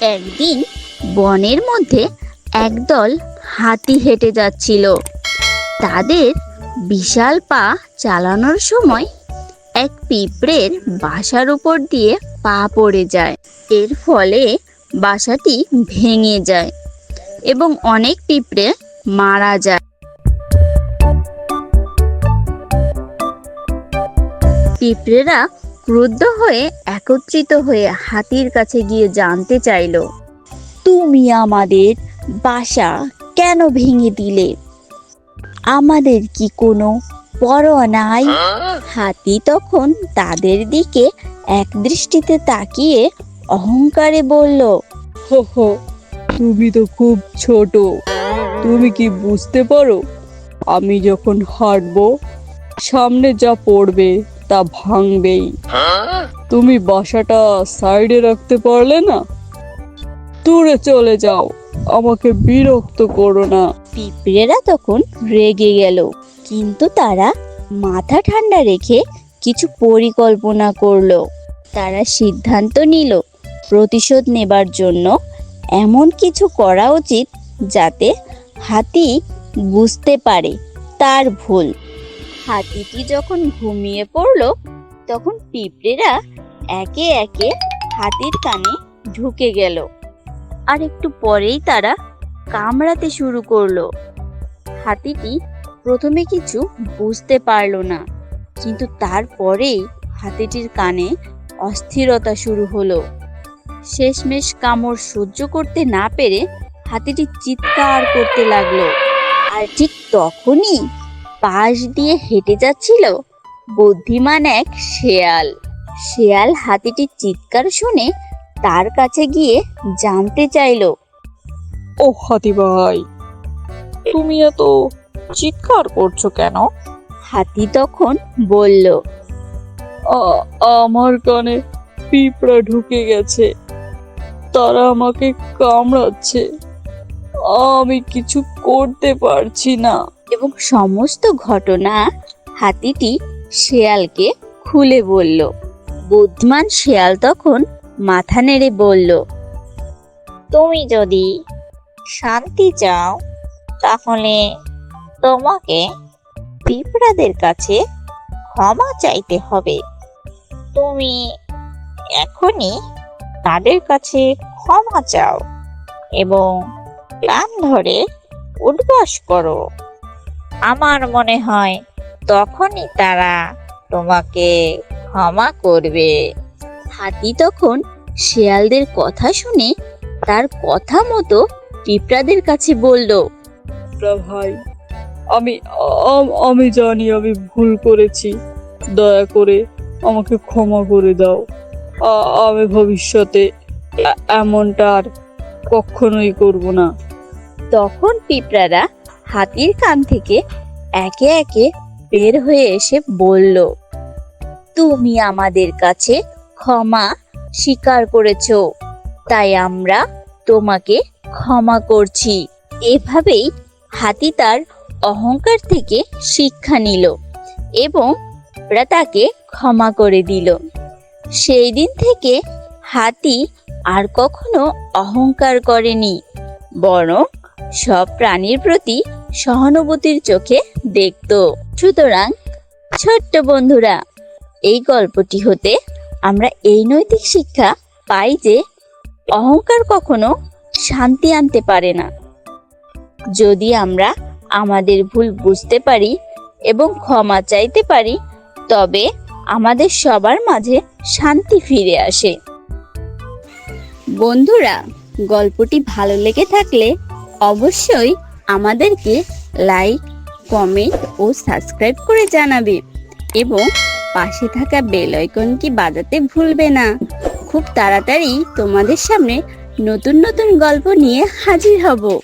একদিন বনের মধ্যে একদল হাতি হেঁটে যাচ্ছিল। তাদের বিশাল পা চালানোর সময় এক পিঁপড়ের বাসার উপর দিয়ে পা পড়ে যায়। এর ফলে বাসাটি ভেঙে যায় এবং অনেক পিঁপড়ে মারা যায়। পিঁপড়েরা ক্রুদ্ধ হয়ে একত্রিত হয়ে হাতির কাছে গিয়ে জানতে চাইল তুমি আমাদের বাসা কেন ভেঙে দিলে? আমাদের কি কোনো পরোয়া নাই? হাতি তখন তাদের দিকে এক দৃষ্টিতে তাকিয়ে অহংকারে বলল হো হো তুমি তো খুব ছোট তুমি কি বুঝতে পারো? আমি যখন হাঁটবো সামনে যা পড়বে তা ভাঙবেই। তুমি বাসাটা সাইডে রাখতে পারলে না? দূরে চলে যাও, আমাকে বিরক্ত করো না। পিঁপড়েরা তখন রেগে গেল, কিন্তু তারা মাথা ঠান্ডা রেখে কিছু পরিকল্পনা করল। তারা সিদ্ধান্ত নিল, প্রতিশোধ নেবার জন্য এমন কিছু করা উচিত যাতে হাতি বুঝতে পারে তার ভুল। হাতিটি যখন ঘুমিয়ে পড়ল, তখন পিঁপড়েরা একে একে হাতির কানে ঢুকে গেল। আর একটু পরেই তারা কামড়াতে শুরু করল। হাতিটি প্রথমে কিছু বুঝতে পারল না, কিন্তু তারপরেই হাতিটির কানে অস্থিরতা শুরু হলো। শেষমেশ কামড় সহ্য করতে না পেরে হাতিটি চিৎকার করতে লাগল। আর ঠিক তখনই পাশ দিয়ে হেঁটে যাচ্ছিল বুদ্ধিমান এক শেয়াল। শেয়াল হাতিটির চিৎকার শুনে তার কাছে গিয়ে জানতে চাইলো, ও হাতি ভাই, তুমি এত চিৎকার করছ কেন? হাতি তখন বলল আমার কানে পিঁপড়া ঢুকে গেছে, তারা আমাকে কামড়াচ্ছে, আমি কিছু করতে পারছি না। এবং সমস্ত ঘটনা হাতিটি শেয়ালকে খুলে বলল। বুদ্ধিমান শেয়াল তখন মাথা নেড়ে বলল, তুমি যদি শান্তি চাও, তাহলে তোমাকে পিঁপড়াদের কাছে ক্ষমা চাইতে হবে। তুমি এখনই তাদের কাছে ক্ষমা চাও এবং কান ধরে উদ্বাস করো। আমার মনে হয় তখনই তারা তোমাকে ক্ষমা করবে। হাতি তখন শেয়ালদের কথা শুনে তার কথা মতো পিঁপড়াদের কাছে বলল ভাই আমি আম- জানি আমি ভুল করেছি। দয়া করে আমাকে ক্ষমা করে দাও। আমি ভবিষ্যতে এমনটা আর কখনোই করব না। তখন পিঁপড়ারা হাতির কান থেকে একে একে বের হয়ে এসে বলল, তুমি আমাদের কাছে ক্ষমা স্বীকার করেছ, তাই আমরা তোমাকে ক্ষমা করছি। এভাবেই হাতি তার অহংকার থেকে শিক্ষা নিল এবং তাকে ক্ষমা করে দিল। সেই দিন থেকে হাতি আর কখনো অহংকার করেনি, বরং সব প্রাণীর প্রতি সহানুভূতির চোখে দেখত। সুতরাং, ছোট্ট বন্ধুরা, এই গল্পটি হতে আমরা এই নৈতিক শিক্ষা পাই যে, অহংকার কখনো শান্তি আনতে পারে না। যদি আমরা আমাদের ভুল বুঝতে পারি এবং ক্ষমা চাইতে পারি, তবে আমাদের সবার মাঝে শান্তি ফিরে আসে। বন্ধুরা, গল্পটি ভালো লেগে থাকলে অবশ্যই আমাদেরকে লাইক কমেন্ট ও সাবস্ক্রাইব করে জানাবে এবং পাশে থাকা বেল আইকনটি বাজাতে ভুলবে না। খুব তাড়াতাড়ি তোমাদের সামনে নতুন নতুন গল্প নিয়ে হাজির হব।